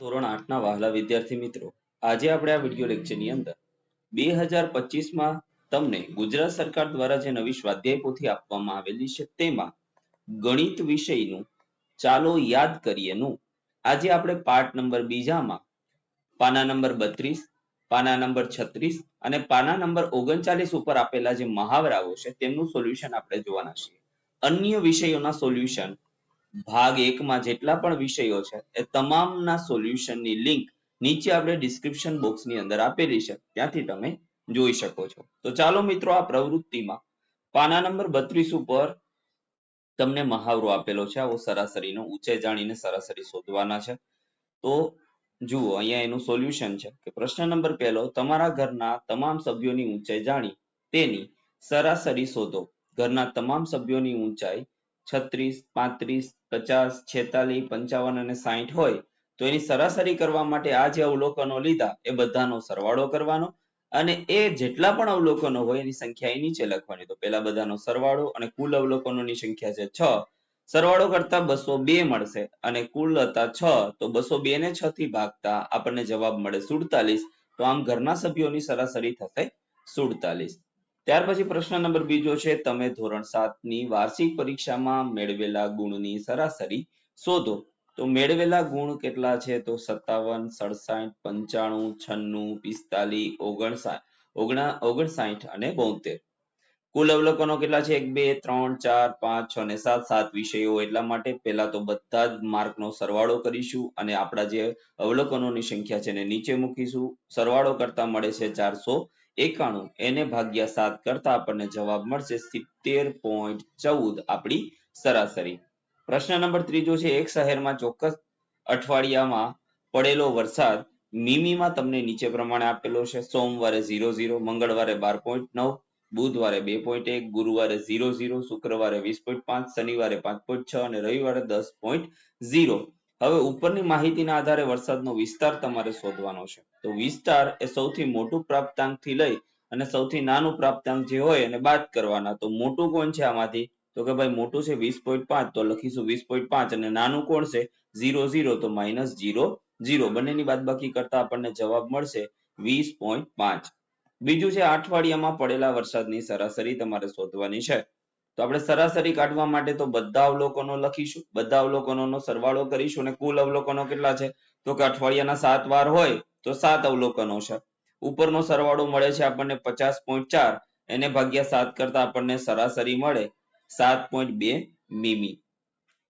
ધોરણ આઠના વહાલા વિદ્યાર્થી મિત્રો, આજે આપણે આ વીડિયો લેક્ચરની અંદર બે હજાર પચીસમાં તમને ગુજરાત સરકાર દ્વારા જે નવી સ્વાધ્યાય પોથી આપવામાં આવેલી છે તેમાં ગણિત વિષયનું ચાલો યાદ કરીએનું આજે આપણે પાઠ નંબર બીજામાં પાના નંબર બત્રીસ, પાના નંબર છત્રીસ અને પાના નંબર ઓગણચાલીસ ઉપર આપેલા જે મહાવરાઓ છે તેમનું સોલ્યુશન આપણે જોવાના છીએ. અન્ય વિષયોના સોલ્યુશન ભાગ એકમાં જેટલા પણ વિષયો છે, એ તમામના સોલ્યુશનની લિંક નીચે આપણે ડિસ્ક્રિપ્શન બોક્સની અંદર આપેલી છે, ત્યાંથી તમે જોઈ શકો છો. તો ચાલો મિત્રો આ પ્રવૃત્તિમાં પાના નંબર બત્રીસ ઉપર તમને મહાવરો આપેલો છે, આવો સરાસરીનો ઊંચાઈ જાણીને સરાસરી શોધવાના છે. તો જુઓ, અહીંયા એનું સોલ્યુશન છે કે પ્રશ્ન નંબર પહેલો, તમારા ઘરના તમામ સભ્યોની ઊંચાઈ જાણી, તેની સરાસરી શોધો. ઘરના તમામ સભ્યોની ઊંચાઈ છત્રીસ, પાંત્રીસ, પચાસ, છેતાલીસ, પંચાવન અને સાહીઠ હોય, તો એની સરાસરી કરવા માટે આ જે અવલોકનો લીધા, એ બધાનો સરવાળો કરવાનો અને એ જેટલા પણ અવલોકનો હોય, એની સંખ્યા એ નીચે લખવાની. તો પેલા બધાનો સરવાળો અને કુલ અવલોકનોની સંખ્યા છે છ. સરવાળો કરતા બસો બે મળશે અને કુલ હતા છ, તો બસો બે ને છ થી ભાગતા આપણને જવાબ મળે સુડતાલીસ. તો આમ ઘરના સભ્યોની સરાસરી થશે સુડતાલીસ. ત્યાર પછી પ્રશ્ન નંબર બીજો છે, તમે ધોરણ સાતની વાર્ષિક પરીક્ષામાં મેળવેલા ગુણની સરાસરી શોધો. તો મેળવેલા ગુણ કેટલા છે? તો સત્તાવન, સડસાઠ, પંચાણું, છન્નું, પિસ્તાલીસ, ઓગણસાઠ, ઓગણા, ઓગણસાઠ અને બોતેર. કુલ અવલોકનો કેટલા છે? એક, બે, ત્રણ, ચાર, પાંચ, છ ને સાત. સાત વિષયો એટલા માટે પહેલા તો બધા જ માર્કનો સરવાળો કરીશું અને આપણા જે અવલોકનોની સંખ્યા છે એને નીચે મૂકીશું. સરવાળો કરતા મળે છે ચારસો એકાણું એને ભાગ્યા સાત કરતા આપણને જવાબ મળશે સિત્તેર પોઈન્ટ ચૌદ આપણી સરાસરી. પ્રશ્ન નંબર ત્રીજો છે, એક શહેરમાં ચોક્કસ અઠવાડિયામાં પડેલો વરસાદ મીમીમાં તમને નીચે પ્રમાણે આપેલો છે. સોમવારે ઝીરો ઝીરો, મંગળવારે બાર પોઈન્ટ નવ, બુધવારે બે પોઈન્ટ એક, ગુરુવારે ઝીરો ઝીરો, શુક્રવારે વીસ પોઈન્ટ પાંચ, શનિવારે પાંચ પોઈન્ટ છ અને રવિવારે દસ પોઈન્ટ ઝીરો. હવે ઉપરની માહિતીના આધારે વરસાદનો વિસ્તાર તમારે શોધવાનો છે. તો વિસ્તાર એ સૌથી મોટું પ્રાપ્તાંકથી લઈ અને સૌથી નાનું પ્રાપ્તાંક જે હોય એને બાદ કરવાના. તો મોટું કોણ છે આમાંથી? તો કે ભાઈ મોટું છે વીસ પોઈન્ટ પાંચ, તો લખીશું વીસ પોઈન્ટ પાંચ અને નાનું કોણ છે? ઝીરો ઝીરો, તો માઇનસ ઝીરો ઝીરો. બંનેની બાદબાકી કરતા આપણને જવાબ મળશે વીસ પોઈન્ટ પાંચ. બીજું છે અઠવાડિયામાં પડેલા વરસાદની સરાસરી તમારે શોધવાની છે. તો આપણે સરાસરી કાઢવા માટે તો બધા અવલોકનો લખીશું, બધા અવલોકનોનો સરવાળો કરીશું અને કુલ અવલોકનો કેટલા છે? તો કે અઠવાડિયાના સાત વાર હોય તો સાત અવલોકનો છે. ઉપરનો સરવાળો મળે છે આપણને પચાસ પોઈન્ટ ચાર, એને ભાગ્યા સાત કરતા આપણને સરાસરી મળે સાત પોઈન્ટ બે મીમી.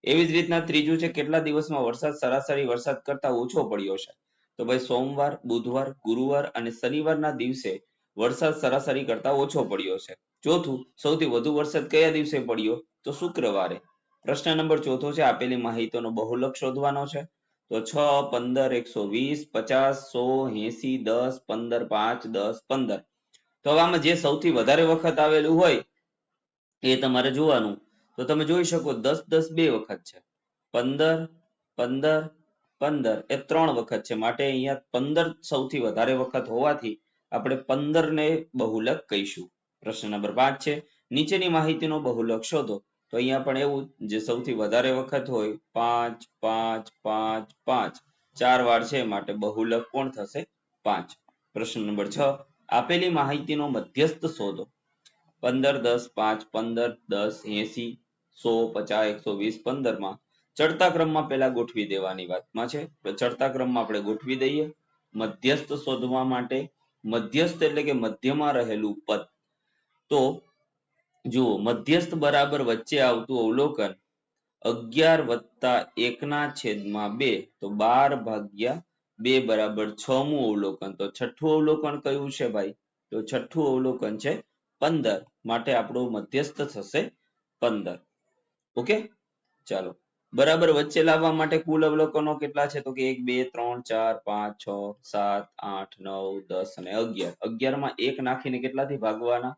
એવી જ રીતના ત્રીજું છે કેટલા દિવસમાં વરસાદ, સરાસરી વરસાદ કરતા ઓછો પડ્યો છે? તો ભાઈ સોમવાર, બુધવાર, ગુરુવાર અને શનિવારના દિવસે વરસાદ સરાસરી કરતા ઓછો પડ્યો છે. ચોથું, સૌથી વધુ વરસાદ કયા દિવસે પડ્યો? તો શુક્રવારે. પ્રશ્ન નંબર ચોથો છે, આપેલી માહિતીનો બહુલક શોધવાનો છે. તો છ, પંદર, એકસો વીસ, પચાસ, સો, એસી, દસ, પંદર, પાંચ, દસ, પંદર. તો હવે આમાં જે સૌથી વધારે વખત આવેલું હોય, એ તમારે જોવાનું. તો તમે જોઈ શકો, દસ દસ બે વખત છે. પંદર પંદર પંદર. એ ત્રણ વખત છે. માટે અહીંયા પંદર સૌથી વધારે વખત હોવાથી આપણે પંદર ને બહુલક કહીશું. પ્રશ્ન નંબર પાંચ છે, નીચેની માહિતીનો બહુલક શોધો. તો અહીંયા પણ એવું જે સૌથી વધારે વખત હોય, પાંચ પાંચ પાંચ પાંચ. ચાર વાર છે માટે બહુલક કોણ થશે? પાંચ. પ્રશ્ન નંબર છ, આપેલી માહિતીનો મધ્યસ્થ શોધો. પંદર, દસ, પાંચ, પંદર, દસ, એસી, સો, પચાસ, એકસો વીસ પંદરમાં ચડતા ક્રમમાં પહેલા ગોઠવી દેવાની વાતમાં છે. ચડતા ક્રમમાં આપણે ગોઠવી દઈએ. મધ્યસ્થ શોધવા માટે મધ્યસ્થ એટલે કે મધ્યમાં રહેલું પદ. તો જુઓ, મધ્યસ્થ બરાબર વચ્ચે આવતું અવલોકન અગિયાર વત્તા એકના છેદમાં બે, તો બાર ભાગ્યા બે બરાબર છ મું અવલોકન. તો છઠ્ઠું અવલોકન કયું છે ભાઈ? તો છઠ્ઠું અવલોકન છે પંદર. માટે આપણું મધ્યસ્થ થશે પંદર. ઓકે? ચાલો. બરાબર, વચ્ચે લાવવા માટે કુલ અવલોકનો કેટલા છે? તો કે એક, બે, ત્રણ, ચાર, પાંચ, છ, સાત, આઠ, નવ, દસ અને અગિયાર. અગિયારમાં એક નાખીને કેટલાથી ભાગવાના?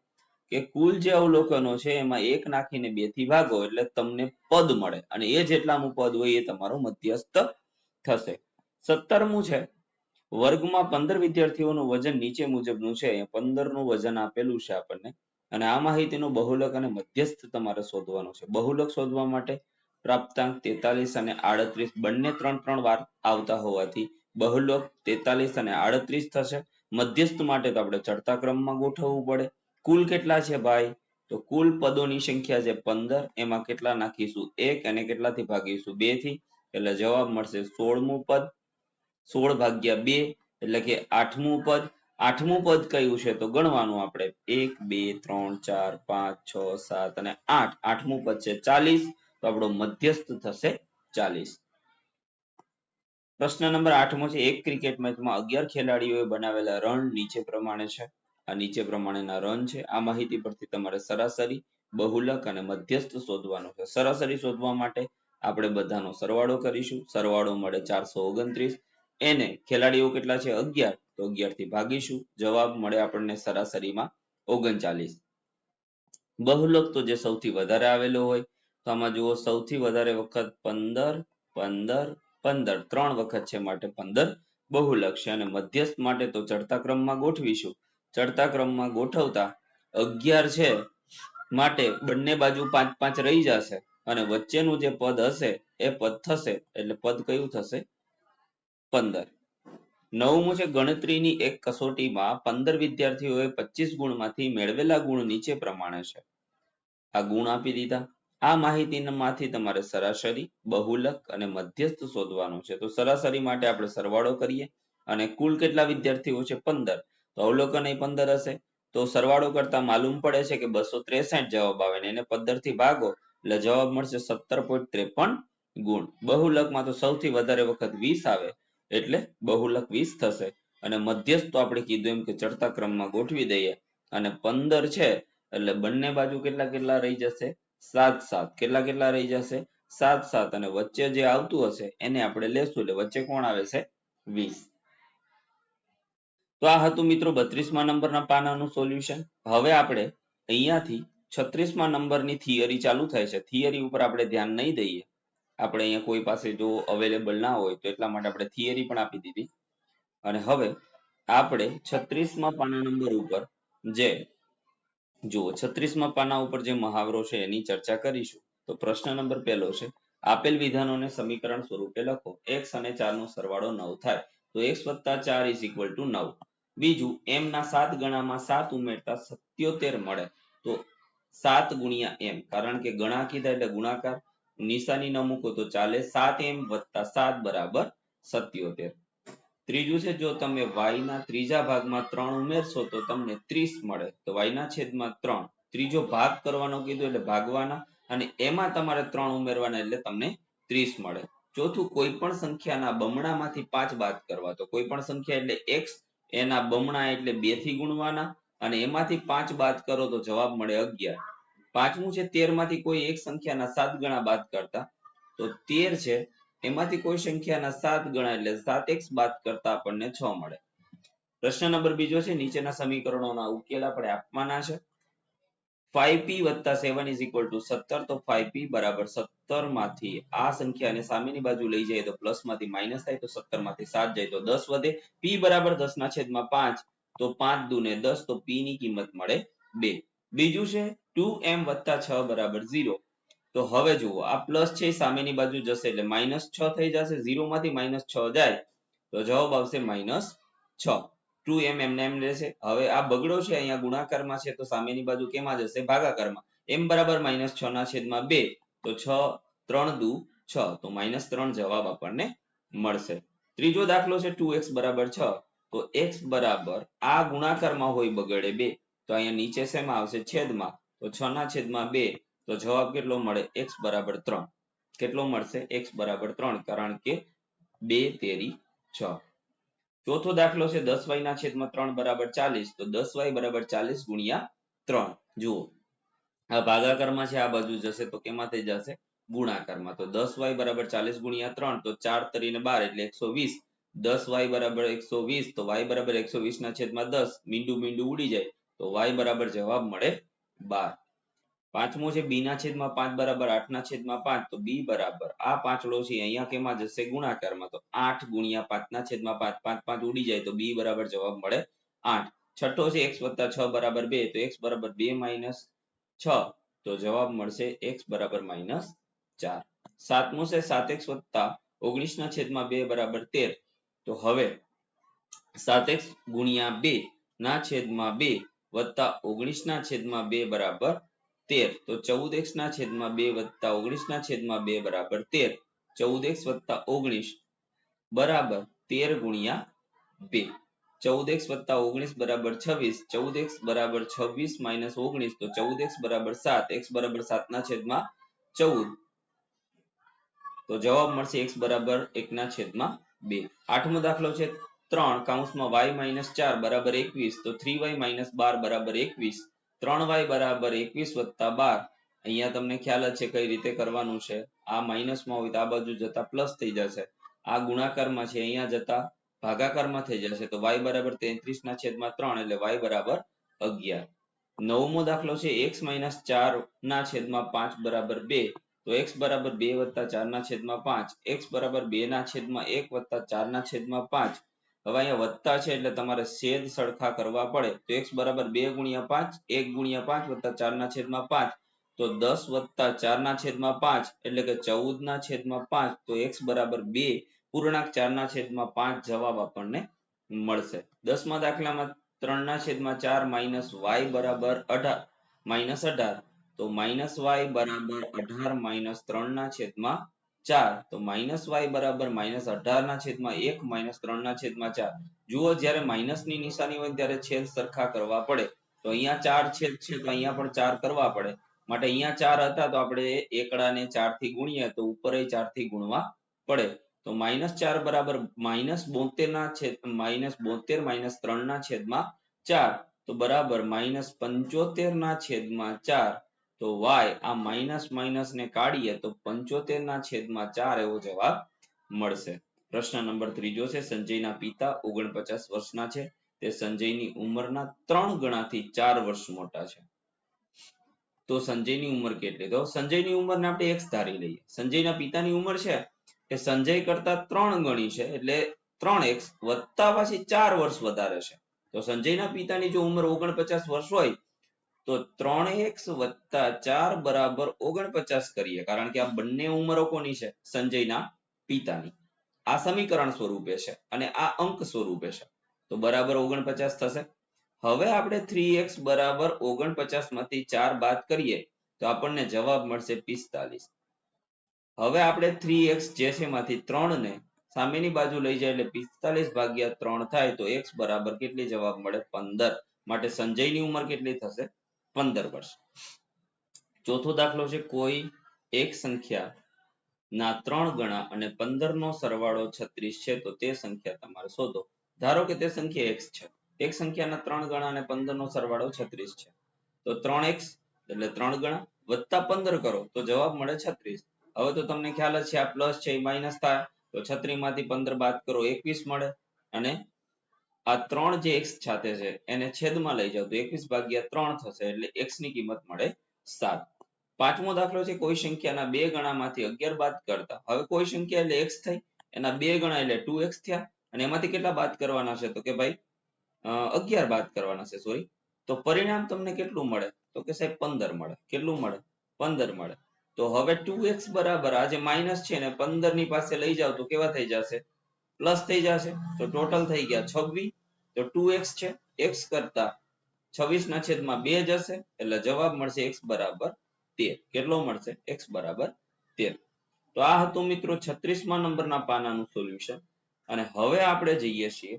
કે કુલ જે અવલોકનો છે એમાં એક નાખીને બેથી ભાગો એટલે તમને પદ મળે. અને એ જેટલાનું પદ હોય એ તમારો મધ્યસ્થ થશે. સત્તરમું છે. વર્ગમાં પંદર વિદ્યાર્થીઓનું વજન નીચે મુજબનું છે. પંદરનું વજન આપેલું છે આપણને. અને આ માહિતીનો બહુલક અને મધ્યસ્થ તમારે શોધવાનું છે. બહુલક શોધવા માટે પ્રાપ્તાંક તેતાલીસ અને આડત્રીસ બંને ત્રણ ત્રણ વાર આવતા હોવાથી બહુલોક તેતાલીસ અને આડત્રીસ થશે. મધ્યસ્થ માટે તો આપણે ચડતા ક્રમમાં ગોઠવવું પડે. કુલ કેટલા છે ભાઈ? તો કુલ પદોની સંખ્યા છે પંદર. એમાં કેટલા નાખીશું? એક અને કેટલાથી ભાગીશું? બેથી. એટલે જવાબ મળશે સોળમું પદ. સોળ ભાગ્યા બે એટલે કે આઠમું પદ. આઠમું પદ કયું છે? તો ગણવાનું આપણે. એક, બે, ત્રણ, ચાર, પાંચ, છ, સાત અને આઠ. આઠમું પદ છે ચાલીસ. તો આપણો મધ્યસ્થ થશે ચાલીસ. પ્રશ્ન નંબર આઠમો છે, એક ક્રિકેટ મેચમાં અગિયાર ખેલાડીઓએ બનાવેલા રન નીચે પ્રમાણે છે. આ નીચે પ્રમાણેના રન છે. આ માહિતી પરથી તમારે સરાસરી, બહુલક અને મધ્યસ્થ શોધવાનો છે. સરાસરી શોધવા માટે આપણે બધાનો સરવાળો કરીશું. સરવાળો મળે ચારસો ઓગણત્રીસ. એને ખેલાડીઓ કેટલા છે? અગિયાર. તો અગિયારથી ભાગીશું. જવાબ મળે આપણને સરાસરીમાં ઓગણચાલીસ. બહુલક તો જે સૌથી વધારે આવેલો હોય તો આમાં જુઓ, સૌથી વધારે વખત પંદર પંદર પંદર. ત્રણ વખત છે માટે પંદર બહુલક છે અને મધ્યસ્થ માટે તો ચડતા ક્રમમાં ગોઠવીશું. ચડતા ક્રમમાં ગોઠવતા અગિયાર છે માટે બંને બાજુ પાંચ પાંચ રહી જશે. અને વચ્ચેનું જે પદ હશે, એ પદ થશે. એટલે પદ કયું થશે? પંદર. નવમું છે ગણતરીની એક કસોટીમાં પંદર વિદ્યાર્થીઓએ પચીસ ગુણમાંથી મેળવેલા ગુણ નીચે પ્રમાણે છે. આ ગુણ આપી દીધા. આ માહિતીમાંથી તમારે સરાસરી, બહુલક અને મધ્યસ્થ શોધવાનું છે. તો સરાસરી માટે આપણે સરવાળો કરીએ અને કુલ કેટલા વિદ્યાર્થીઓ છે? પંદર. તો અવલોકન એ પંદર હશે. તો સરવાળો કરતા માલુમ પડે છે કે બસો ત્રેસઠ જવાબ આવે ને એને પંદરથી ભાગો એટલે જવાબ મળશે સત્તર પોઈન્ટ ત્રેપન ગુણ. બહુલકમાં તો સૌથી વધારે વખત વીસ આવે એટલે બહુલક વીસ થશે. અને મધ્યસ્થ તો આપણે કીધું એમ કે ચડતા ક્રમમાં ગોઠવી દઈએ. અને પંદર છે એટલે બંને બાજુ કેટલા કેટલા રહી જશે? સાત સાત કેટલા કેટલા રહી જશે? સાત સાત અને વચ્ચે જે આવતું હશે, એને આપણે લેશું. એટલે વચ્ચે કોણ આવે છે? વીસ. તો આ હતું મિત્રો બત્રીસમા નંબરના પાનાનું સોલ્યુશન. હવે આપણે અહીંયાથી છત્રીસમા નંબરની થિયરી ચાલુ થાય છે. થિયરી ઉપર આપણે ધ્યાન નહીં દઈએ. આપણે અહીંયા કોઈ પાસે જો અવેલેબલ ના હોય, તો એટલા માટે આપણે થિયરી પણ આપી દીધી. અને હવે આપણે છત્રીસમા પાના નંબર ઉપર જે જુઓ, છત્રીસમા પાના ઉપર જે મહાવરો છે એની ચર્ચા કરીશું. તો પ્રશ્ન નંબર પહેલો છે, આપેલ વિધાનોને સમીકરણ સ્વરૂપે લખો. એક્સ અને ચાર નો સરવાળો નવ થાય, તો એક્સ વત્તા ચાર ઇઝ ઇક્વલ ટુ નવ. બીજું એમ ના સાત ગણામાં સાત ઉમેરતા સત્યોતેર મળે, તો સાત ગુણ્યા એમ કારણ કે ગણા કીધા એટલે ગુણાકાર. નિશાની ન મૂકો તો ચાલે સાત એમ વત્તા સાત બરાબર સત્યોતેર. ત્રીજું છે, જો તમે y ના ત્રીજા ભાગમાં ત્રણ ઉમેરશો, તો તમને ત્રીસ મળે. તો y ના છેદમાં ત્રણ. ત્રીજો ભાગ કરવાનો કીધું એટલે ભાગવાના, અને એમાં તમારે ત્રણ ઉમેરવાના એટલે તમને ત્રીસ મળે. ચોથું, કોઈ પણ સંખ્યાના બમણામાંથી પાંચ બાદ કરવા. તો કોઈ પણ સંખ્યા એટલે x એના બમણા એટલે બેથી ગુણવાના, અને એમાંથી પાંચ બાદ કરો તો જવાબ મળે અગિયાર. પાંચમું છે તેરમાંથી કોઈ એક સંખ્યાના સાત ગણા બાદ કરતા. તો તેર છે એમાંથી કોઈ સંખ્યાના સાત ગણા એટલે સાત એક્સ બાદ કરતા આપણને છ મળે. પ્રશ્ન નંબર બીજો છે, નીચેના સમીકરણોના ઉકેલ આપણે આપવાના છે. ફાઈવ પી વત્તા સેવન ઇઝ ઇક્વલ ટુ સત્તર, તો ફાઈવ પી બરાબર સત્તરમાંથી આ સંખ્યાને સામેની બાજુ લઈ જાય તો પ્લસમાંથી માઇનસ થાય, તો સત્તરમાંથી સાત જાય તો દસ વધે. પી બરાબર દસ ના છેદમાં પાંચ, તો પાંચ દુને દસ, તો પી ની કિંમત મળે બે. બીજું છે ટુ એમ વત્તા છ બરાબર ઝીરો તો હવે જુઓ, આ પ્લસ છે સામેની બાજુ જશે એટલે માઇનસ છ થઈ જશે ઝીરો માંથી માઇનસ છ જાય, તો જવાબ આવશે માઇનસ છ. ટુ એમ એમને એમ રહેશે. હવે આ બગડો છે અહીંયા ગુણાકારમાં છે, તો સામેની બાજુ કેમાં જશે? ભાગાકારમાં. એમ બરાબર માઇનસ છ ના છેદમાં બે, તો છ, ત્રણ દુ છ, તો માઇનસ ત્રણ જવાબ આપણને મળશે. ત્રીજો દાખલો છે ટુ એક્સ બરાબર છ, તો એક્સ બરાબર આ ગુણાકારમાં હોય બગડે બે, તો અહીંયા નીચે શેમાં આવશે? છેદમાં. તો છ ના છેદમાં બે તો જવાબ કેટલો મળે? x બરાબર ત્રણ. કેટલો મળશે? x બરાબર ત્રણ, કારણ કે બે, તેરી, છ. ચોથો દાખલો છે દસ વાય ના છેદમાં ત્રણ બરાબર ચાલીસ. તો દસ વાય બરાબર ચાલીસ ગુણ્યા ત્રણ. જુઓ. આ ભાગાકારમાં છે, આ બાજુ જશે, તો કેમાં થઈ જશે? ગુણાકારમાં. તો દસ વાય બરાબર ચાલીસ ગુણ્યા ત્રણ, તો ચાર તરીને બાર, એટલે એકસો વીસ. દસ વાય બરાબર એકસો વીસ, તો વાય બરાબર એકસો વીસ ના છેદમાં દસ. મીંડું મીંડું ઉડી જાય, તો વાય બરાબર જવાબ મળે બાર. પાંચમો છે બી ના છેદમાં પાંચ બરાબર આઠ ના છેદમાં પાંચ, તો બી બરાબર. આ પાંચડો છે, અહીંયા કેમાં જશે ગુણાકારમાં, તો આઠ ગુણ્યા પાંચ ના છેદમાં પાંચ પાંચ પાંચ ઉડી જાય, તો બી બરાબર જવાબ મળે આઠ. છઠ્ઠો છે, એક્સ વત્તા છ બરાબર બે, તો એક્સ બરાબર બે માઇનસ છ, તો જવાબ મળશે એક્સ બરાબર માઇનસ ચાર. સાતમો છે, સાત એક્સ વત્તા ઓગણીસ ના છેદમાં બે બરાબર તેર, તો હવે સાત એક્સ ગુણ્યા બે ના છેદમાં બે વત્તા ઓગણીસ ના છેદમાં બે બરાબર તેર. તો ચૌદ એક્સ ના છેદમાં બે વત્તા ઓગણીસ ના છેદમાં બે બરાબર તેર. ચૌદ એક્સ વત્તા ઓગણીસ બરાબર તેર ગુણ્યા બે. ચૌદ એક્સ વત્તા ઓગણીસ બરાબર છવ્વીસ. ચૌદ એક્સ બરાબર છવ્વીસ માઇનસ ઓગણીસ. તો ચૌદ એક્સ બરાબર સાત. એક્સ બરાબર સાત ના છેદમાં ચૌદ. તો જવાબ મળશે એક્સ બરાબર એક ના છેદમાં બે. આઠમો દાખલો છે ત્રણ. કાઉન્સમાં વાય માઇનસ ચાર બરાબર એકવીસ. તો થ્રી વાય માઇનસ બાર બરાબર એકવીસ. ત્રણ વાય બરાબર એકવીસ વત્તા બાર. અહીંયા તમને ખ્યાલ જ છે કઈ રીતે કરવાનું છે. આ માઇનસમાં હોય તો આ બાજુ જતા પ્લસ થઈ જશે. આ ગુણાકારમાં છે અહીંયા જતા ભાગાકારમાં થઈ જશે. તો વાય બરાબર તેત્રીસ ના છેદમાં ત્રણ એટલે વાય બરાબર અગિયાર. નવમો દાખલો છે એક્સ માઇનસ ચાર ના છેદમાં પાંચ બરાબર બે. તો એક્સ બરાબર બે વત્તા ચાર ના છેદમાં પાંચ. એક્સ બરાબર બે ના છેદમાં એક વત્તા ચાર ના છેદમાં પાંચ. હવે અહીંયા વત્તા છે એટલે તમારે છેદ સરખા કરવા પડે. તો x બરાબર બે ગુણ્યા પાંચ, એક ગુણ્યા પાંચ વત્તા ચાર ના છેદમાં પાંચ. તો દસ વત્તા ચાર ના છેદમાં પાંચ, એટલે કે ચૌદ ના છેદમાં પાંચ, તો x બરાબર બે. પૂર્ણાંક ચાર ના છેદમાં પાંચ જવાબ આપણને મળશે. દસમા દાખલામાં ત્રણ ના છેદમાં ચાર માઇનસ વાય બરાબર અઢાર, માઇનસ અઢાર. તો માઇનસ વાય બરાબર અઢાર માઇનસ ત્રણ ના છેદમાં ચાર, તો માઇનસ વાય બરાબર માઇનસ અઢાર ના છેદમાં એક, માઇનસ ત્રણ ના છેદમાં ચાર. જુઓ જ્યારે માઇનસની નિશાની હોય ત્યારે છેદ સરખા કરવા પડે. તો અહીંયા ચાર છેદ છે, તો અહીંયા પણ ચાર કરવા પડે. માટે અહીંયા ચાર હતા, તો આપણે એકડાને ચારથી ગુણીએ, તો ઉપર ચારથી ગુણવા પડે. તો માઇનસ ચાર બરાબર માઇનસ બોતેર ના છેદ, માઇનસ બોતેર, માઇનસ ત્રણ ના છેદમાં ચાર. તો બરાબર માઇનસ પંચોતેર ના છેદમાં ચાર. તો વાય આ માઇનસ માઇનસ ને કાઢીએ તો પંચોતેર ના છેદમાં ચાર એવો જવાબ મળશે. પ્રશ્ન નંબર ત્રીજો છે, સંજયના પિતા ઓગણપચાસ વર્ષના છે. તે સંજયની ઉંમરના ત્રણ ગણાથી ચાર વર્ષ મોટા છે. તો સંજયની ઉંમર કેટલી? તો સંજયની ઉંમરને આપણે એક્સ ધારી લઈએ. સંજયના પિતાની ઉંમર છે કે સંજય કરતા ત્રણ ગણી છે, એટલે ત્રણ એક્સ વત્તા પાછી ચાર વર્ષ વધારે છે. તો સંજયના પિતાની જો ઉંમર ઓગણપચાસ વર્ષ હોય તો ત્રણ એક્સ વત્તા ચાર બરાબર ઓગણપચાસ કરીએ. કારણ કે આ બંને ઉંમરો કોની છે? સંજયના પિતાની. આ સમીકરણ સ્વરૂપે છે અને આ અંક સ્વરૂપે છે. તો બરાબર ઓગણપચાસ થશે. હવે આપણે થ્રી એક્સ બરાબર ઓગણપચાસમાંથી ચાર બાદ કરીએ તો આપણને જવાબ મળશે પિસ્તાલીસ. હવે આપણે થ્રી એક્સ જે છે માંથી ત્રણ ને સામેની બાજુ લઈ જાય એટલે પિસ્તાલીસ ભાગ્યા ત્રણ થાય તો એક્સ બરાબર કેટલી જવાબ મળે? પંદર. માટે સંજયની ઉંમર કેટલી થશે? પંદર વર્ષ. ચોથો દાખલો છે કોઈ એક સંખ્યા ના ત્રણ ગણા અને પંદર નો સરવાળો છત્રીસ છે, તો તે સંખ્યા તમારે શોધો. ધારો કે તે સંખ્યા એક્સ છે. એક સંખ્યાના ત્રણ ગણા અને પંદર નો સરવાળો છત્રીસ છે. તો ત્રણ એક્સ એટલે ત્રણ ગણા વત્તા પંદર કરો, તો જવાબ મળે છત્રીસ. હવે તો તમને ખ્યાલ જ છે આ પ્લસ છે એ માઇનસ થાય, તો છત્રી માંથી પંદર બાદ કરો એકવીસ મળે અને આ ત્રણ જે એક્સ સાથે છે, એને છેદમાં લઈ જાવ તો એકવીસ ભાગ્યા ત્રણ થશે, એટલે એક્સની કિંમત મળે સાત. પાંચમો દાખલો છે, કોઈ સંખ્યાના બે ગણામાંથી અગિયાર બાદ કરતા. હવે કોઈ સંખ્યા એટલે એક્સ થઈ, એના બે ગણા એટલે ટુ એક્સ થયા, અને એમાંથી કેટલા બાદ કરવાના છે? તો કે ભાઈ અગિયાર બાદ કરવાના છે સોરી તો પરિણામ તમને કેટલું મળે? તો કે સાહેબ પંદર મળે. કેટલું મળે? પંદર મળે. તો હવે ટુ એક્સ બરાબર, આ જે માઇનસ છે ને પંદરની પાસે લઈ જાવ તો કેવા થઈ જશે? પ્લસ થઈ જશે. તો ટોટલ થઈ ગયા છવ્વીસ. તો ટુ છે. એક્સ કરતા છવ્વીસ ના છેદમાં બે જશે એટલે જવાબ મળશે એક્સ બરાબર કેટલો મળશે? એક્સ બરાબર તો આ હતું મિત્રો છત્રીસમા નંબરના પાનાનું સોલ્યુશન. અને હવે આપણે જઈએ છીએ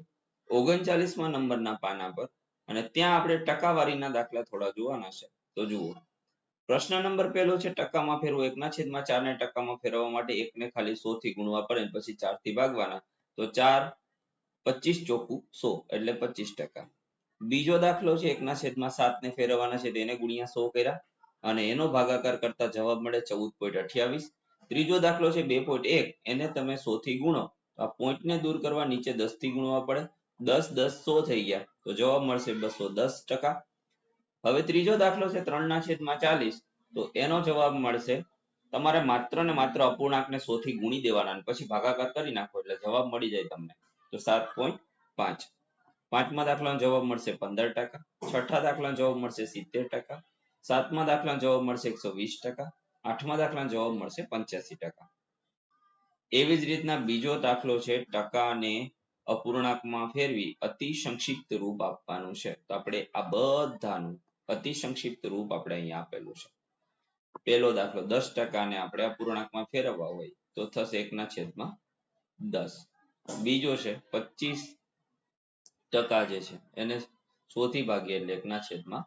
ઓગણચાલીસમા નંબરના પાના પર. અને ત્યાં આપણે ટકાવારીના દાખલા થોડા જોવાના છે. તો જુઓ. પ્રશ્ન નંબર પહેલો છે, ટકામાં ફેરવો. એકના છેદમાં ચાર ને ટકામાં ફેરવવા માટે એકને ખાલી સો થી ગુણવા પડે પછી ચારથી ભાગવાના. તો ચાર પચીસ ચોખ્ખું સો, એટલે પચીસ ટકા. બીજો દાખલો છે, એકના છેદમાં સાત ને ફેરવવાના છે તેને ગુણ્યા સો કર્યા. અને એનો ભાગાકાર કરતા જવાબ મળે ચૌદ પોઈન્ટ અઠ્યાવીસ. ત્રીજો દાખલો છે, બે પોઈન્ટ એક, એને તમે સો થી ગુણો. આ પોઈન્ટ ને દૂર કરવા નીચે દસથી ગુણવા પડે. દસ દસ, સો થઈ ગયા. તો જવાબ મળશે બસો દસ ટકા. હવે ત્રીજો દાખલો છે ત્રણ ના છેદમાં ચાલીસ. તો એનો જવાબ મળશે, તમારે માત્ર ને માત્ર અપૂર્ણાંકને સો થી ગુણી દેવાના પછી ભાગાકાર કરી નાખો, એટલે જવાબ મળી જાય તમને. તો સાત પોઈન્ટ પાંચ. પાંચમા દાખલાનો જવાબ મળશે પંદર ટકા. છઠ્ઠા દાખલાનો જવાબ મળશે સિત્તેર ટકા. સાતમા દાખલાનો જવાબ મળશે એકસો વીસ ટકા. આઠમા દાખલાનો જવાબ મળશે પંચ્યાસી ટકા. એવી જ રીતના બીજો દાખલો છે ટકાને અપૂર્ણાંકમાં ફેરવી અતિ સંક્ષિપ્ત રૂપ આપવાનું છે. તો આપણે આ બધાનું અતિ સંક્ષિપ્ત રૂપ આપણે અહીંયા આપેલું છે. પહેલો દાખલો, દસ ટકાને આપણે અપૂર્ણાંકમાં ફેરવવા હોય તો થશે એકના છેદમાં દસ. બીજો છે પચીસ ટકા જે છે એને સો થી ભાગીએ એટલે એકના છેદમાં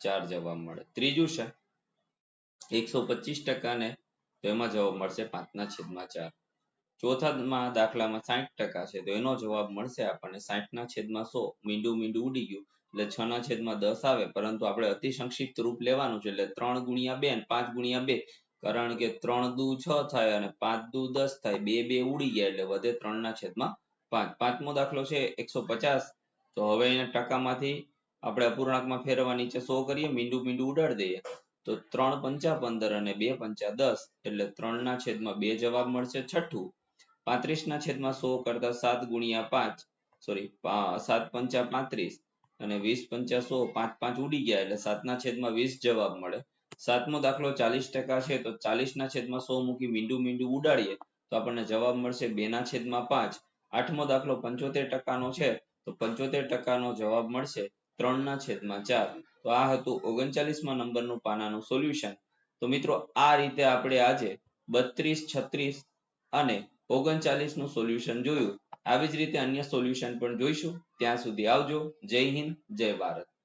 ચાર જવાબ મળે. ત્રીજું છે એકસો પચીસ ટકાને તો એમાં જવાબ મળશે પાંચના છેદમાં ચાર. ચોથામાં દાખલામાં સાઠ ટકા છે તો એનો જવાબ મળશે આપણને સાઠ ના છેદમાં સો, મીંડું મીંડું ઉડી ગયું એટલે છ ના છેદમાં દસ આવે પરંતુ આપણે અતિ સંક્ષિપ્ત રૂપ લેવાનું છે એટલે ત્રણ ગુણ્યા બે પાંચ ગુણ્યા બે કારણ કે ત્રણ દુ છ થાય અને પાંચ દુ દસ થાય, બે બે ઉડી ગયા એટલે વધે ત્રણ ના છેદમાં પાંચ. પાંચમો દાખલો છે એકસો પચાસ. તો હવે અહીંયા ટકામાંથી આપણે અપૂર્ણાંકમાં ફેરવવા નીચે સો કરીએ, મીંડું મીંડું ઉડાડી દઈએ. તો ત્રણ પંચા પંદર અને બે પંચા દસ, એટલે ત્રણ ના છેદમાં બે જવાબ મળશે છઠ્ઠું. પાંત્રીસ ના છેદમાં સો કરતા સાત ગુણ્યા પાંચ સોરી સાત પંચા પાંત્રીસ અને વીસ પંચા સો, પાંચ પાંચ ઉડી ગયા એટલે સાતના છેદમાં વીસ જવાબ મળે. સાતમો દાખલો ચાલીસ ટકા છે, તો ચાલીસ ના છેદમાં સો મૂકી મીંડું મીંડું ઉડાડીએ, તો આપણને જવાબ મળશે બે ના છેદમાં પાંચ. આઠમો દાખલો પંચોતેર ટકાનો છે, તો પંચોતેર ટકાનો જવાબ મળશે ત્રણ ના છેદમાં ચાર. તો આ હતું ઓગણચાલીસમાં નંબરનું પાનાનું સોલ્યુશન. તો મિત્રો, આ રીતે આપણે આજે બત્રીસ, છત્રીસ અને ઓગણચાલીસનું સોલ્યુશન જોયું. આવી જ રીતે અન્ય સોલ્યુશન પણ જોઈશું. ત્યાં સુધી આવજો. જય હિન્દ, જય ભારત.